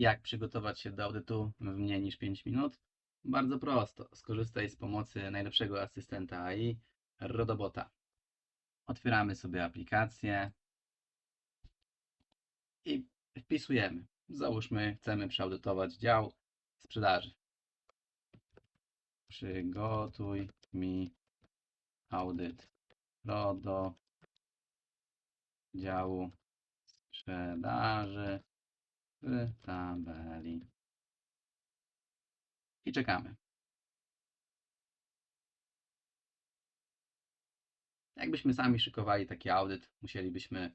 Jak przygotować się do audytu w mniej niż 5 minut? Bardzo prosto. Skorzystaj z pomocy najlepszego asystenta AI, Rodobota. Otwieramy sobie aplikację i wpisujemy. Załóżmy, chcemy przeaudytować dział sprzedaży. Przygotuj mi audyt RODO działu sprzedaży w tabeli. I czekamy. Jakbyśmy sami szykowali taki audyt, musielibyśmy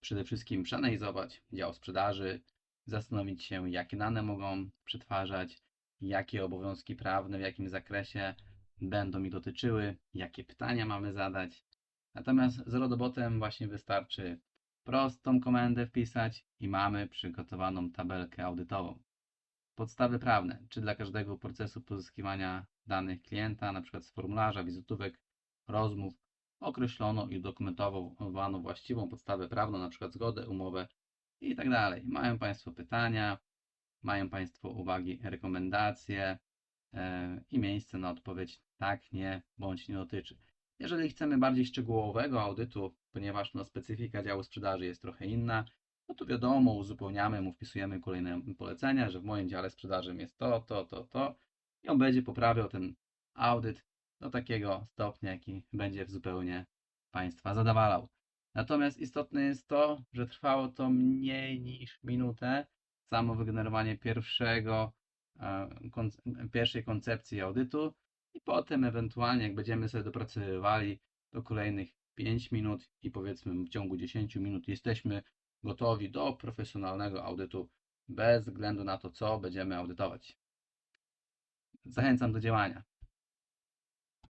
przede wszystkim przeanalizować dział sprzedaży, zastanowić się, jakie dane mogą przetwarzać, jakie obowiązki prawne w jakim zakresie będą mi dotyczyły, jakie pytania mamy zadać. Natomiast z Rodobotem właśnie wystarczy prostą komendę wpisać i mamy przygotowaną tabelkę audytową. Podstawy prawne, czy dla każdego procesu pozyskiwania danych klienta, np. z formularza, wizytówek, rozmów, określono i udokumentowano właściwą podstawę prawną, np. zgodę, umowę i tak. Mają Państwo pytania, mają Państwo uwagi, rekomendacje e, i miejsce na odpowiedź tak, nie, bądź nie dotyczy. Jeżeli chcemy bardziej szczegółowego audytu, ponieważ no, specyfika działu sprzedaży jest trochę inna, no to wiadomo, uzupełniamy mu, wpisujemy kolejne polecenia, że w moim dziale sprzedaży jest to, to, to, to i on będzie poprawiał ten audyt do takiego stopnia, jaki będzie zupełnie Państwa zadowalał. Natomiast istotne jest to, że trwało to mniej niż minutę, samo wygenerowanie pierwszego, e, pierwszej koncepcji audytu i potem ewentualnie, jak będziemy sobie dopracowywali do kolejnych 5 minut i powiedzmy w ciągu 10 minut jesteśmy gotowi do profesjonalnego audytu bez względu na to, co będziemy audytować. Zachęcam do działania.